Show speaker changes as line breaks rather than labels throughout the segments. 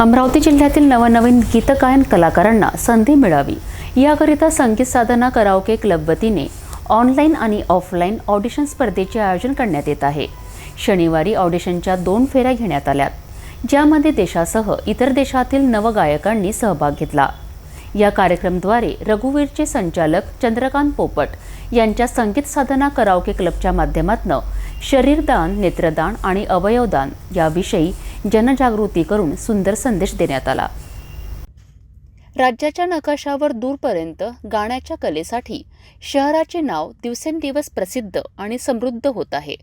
अमरावती जिल्ह्यातील नवनवीन गीतगायन कलाकारांना संधी मिळावी. याकरिता संगीत साधना कराओके क्लब वतीने ऑनलाईन आणि ऑफलाईन ऑडिशन स्पर्धेचे आयोजन करण्यात येत आहे. शनिवारी ऑडिशनच्या दोन फेऱ्या घेण्यात आल्यात ज्यामध्ये देशासह इतर देशातील नवगायकांनी सहभाग घेतला. या कार्यक्रमद्वारे रघुवीरचे संचालक चंद्रकांत पोपट यांच्या संगीत साधना कराओके क्लबच्या माध्यमातून शरीरदान नेत्रदान आणि अवयवदान याविषयी जनजागृती करून सुंदर संदेश देण्यात आला. राज्याच्या नकाशावर दूरपर्यंत गाण्याच्या कलेसाठी शहराचे नाव दिवसेंदिवस प्रसिद्ध आणि समृद्ध होत आहे.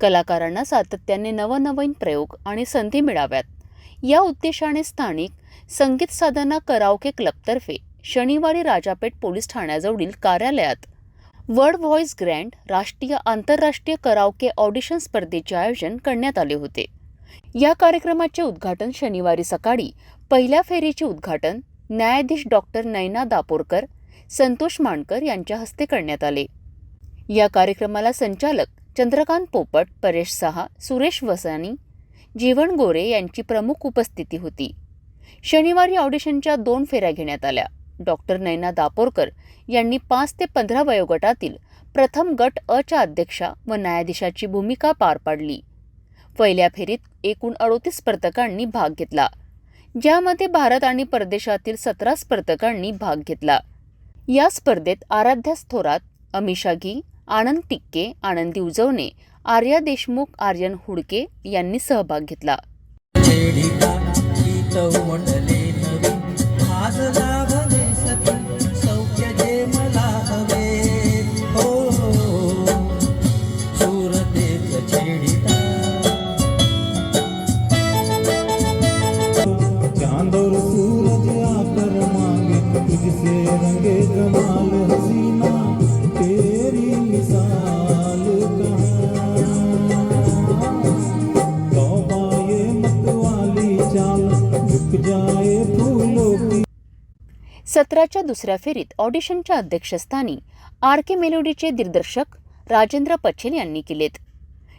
कलाकारांना सातत्याने नवनवीन प्रयोग आणि संधी मिळाव्यात. या उद्देशाने स्थानिक संगीत साधना कराओके क्लबतर्फे शनिवारी राजापेठ पोलीस ठाण्याजवळील कार्यालयात वर्ल्ड व्हॉइस ग्रँड राष्ट्रीय आंतरराष्ट्रीय करावके ऑडिशन स्पर्धेचे आयोजन करण्यात आले होते. या कार्यक्रमाचे उद्घाटन शनिवारी सकाळी पहिल्या फेरीचे उद्घाटन न्यायाधीश डॉक्टर नयना दापोरकर संतोष मांडकर यांच्या हस्ते करण्यात आले. या कार्यक्रमाला संचालक चंद्रकांत पोपट परेश सहा सुरेश वसानी जीवन गोरे यांची प्रमुख उपस्थिती होती. शनिवारी ऑडिशनच्या दोन फेऱ्या घेण्यात आल्या. डॉक्टर नैना दापोरकर यांनी पाच ते पंधरा वयोगटातील प्रथम गट अच्या अध्यक्षा व न्यायाधीशाची भूमिका पार पाडली. पहिल्या फेरीत एकूण अडोतीस स्पर्धकांनी भाग घेतला ज्यामध्ये भारत आणि परदेशातील सतरा स्पर्धकांनी भाग घेतला. या स्पर्धेत आराध्या थोरात अमिषा घी आनंद टिक्के आनंदी उजवणे आर्या देशमुख आर्यन हुडके यांनी सहभाग घेतला.
रंगे हसीना तेरी मिसाल कहाँ? चाल झुक जाए फूलों की।
सत्राच्या दुसऱ्या फेरीत ऑडिशनच्या अध्यक्षस्थानी आर के मेलोडीचे दिग्दर्शक राजेंद्र पछेल यांनी केलेत.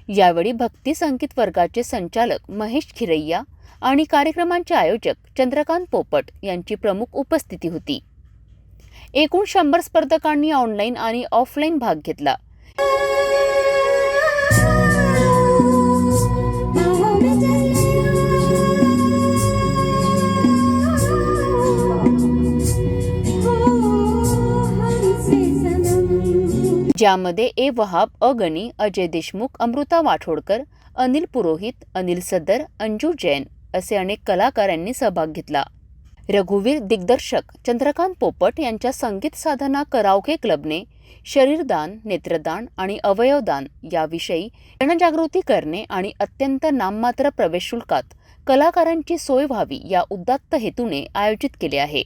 यावेळी भक्ती संगीत वर्गाचे संचालक महेश खिरैया आणि कार्यक्रमांचे आयोजक चंद्रकांत पोपट यांची प्रमुख उपस्थिती होती. एकूण शंभर स्पर्धकांनी ऑनलाईन आणि ऑफलाईन भाग घेतला. ज्यामध्ये ए वहाब अगनी अजय देशमुख अमृता वाठोडकर अनिल पुरोहित अनिल सदर अंजू जैन असे अनेक कलाकारांनी सहभाग घेतला. रघुवीर दिग्दर्शक चंद्रकांत पोपट यांच्या संगीत साधना करावके क्लबने शरीरदान नेत्रदान आणि अवयवदान याविषयी जनजागृती करणे आणि अत्यंत नाममात्र प्रवेश शुल्कात कलाकारांची सोय व्हावी या उदात्त हेतूने आयोजित केले आहे.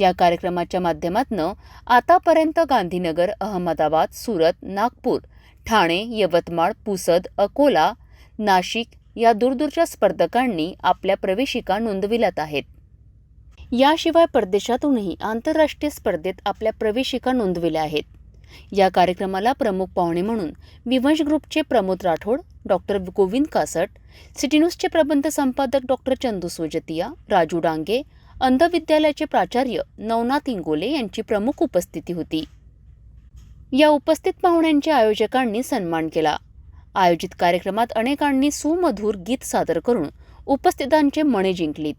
या कार्यक्रमाच्या माध्यमातून आतापर्यंत गांधीनगर अहमदाबाद सुरत नागपूर ठाणे यवतमाळ पुसद अकोला नाशिक या दूरदूरच्या स्पर्धकांनी आपल्या प्रवेशिका नोंदविल्यात आहेत. याशिवाय परदेशातूनही आंतरराष्ट्रीय स्पर्धेत आपल्या प्रवेशिका नोंदविल्या आहेत. या कार्यक्रमाला प्रमुख पाहुणे म्हणून विवंश ग्रुपचे प्रमोद राठोड डॉक्टर गोविंद कासट सिटीन्यूजचे प्रबंध संपादक डॉक्टर चंदू सोजतिया राजू डांगे अंध विद्यालयाचे प्राचार्य नवनाथ इंगोले यांची प्रमुख उपस्थिती होती. या उपस्थित पाहुण्यांच्या आयोजकांनी सन्मान केला. आयोजित कार्यक्रमात अनेकांनी सुमधुर गीत सादर करून उपस्थितांचे मणे जिंकलीत.